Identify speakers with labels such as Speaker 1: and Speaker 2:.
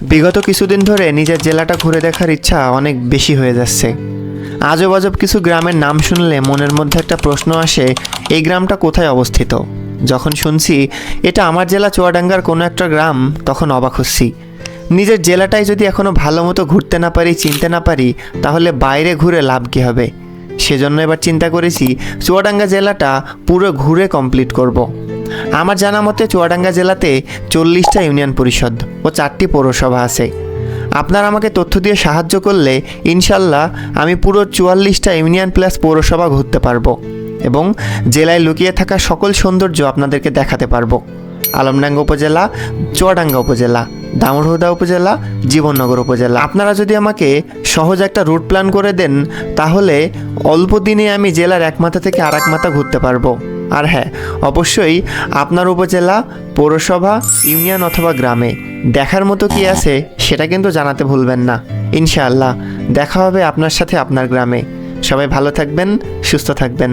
Speaker 1: বিগত কিছুদিন ধরে নিজের জেলাটা ঘুরে দেখার ইচ্ছা অনেক বেশি হয়ে যাচ্ছে। আজব আজব কিছু গ্রামের নাম শুনলে মনের মধ্যে একটা প্রশ্ন আসে, এই গ্রামটা কোথায় অবস্থিত? যখন শুনছি, এটা আমার জেলা চুয়াডাঙ্গার কোনো একটা গ্রাম, তখন অবাক হচ্ছি। নিজের জেলাটাই যদি এখনও ভালো মতো ঘুরতে না পারি, চিনতে না পারি, তাহলে বাইরে ঘুরে লাভ কী হবে? সেজন্য এবার চিন্তা করেছি, চুয়াডাঙ্গা জেলাটা পুরো ঘুরে কমপ্লিট করব। আমার জানা মতে চুয়াডাঙ্গা জেলাতে চল্লিশটা ইউনিয়ন পরিষদ ও চারটি পৌরসভা আছে। আপনারা আমাকে তথ্য দিয়ে সাহায্য করলে ইনশাল্লাহ আমি পুরো চুয়াল্লিশটা ইউনিয়ন প্লাস পৌরসভা ঘুরতে পারব এবং জেলায় লুকিয়ে থাকা সকল সৌন্দর্য আপনাদেরকে দেখাতে পারব। আলমডাঙ্গা উপজেলা, চুয়াডাঙ্গা উপজেলা দামুড়হুদা উপজেলা, জীবননগর উপজেলা। আপনারা যদি আমাকে সহজ একটা রুট প্ল্যান করে দেন, তাহলে অল্প দিনে আমি জেলার এক মাথা থেকে আর এক মাথা ঘুরতে পারব। আর হ্যাঁ অবশ্যই আপনার উপজেলা, পৌরসভা, ইউনিয়ন অথবা গ্রামে দেখার মতো কি আছে সেটা কিন্তু জানাতে ভুলবেন না। ইনশাআল্লাহ, দেখা হবে আপনার সাথে আপনার গ্রামে। সবাই ভালো থাকবেন, সুস্থ থাকবেন।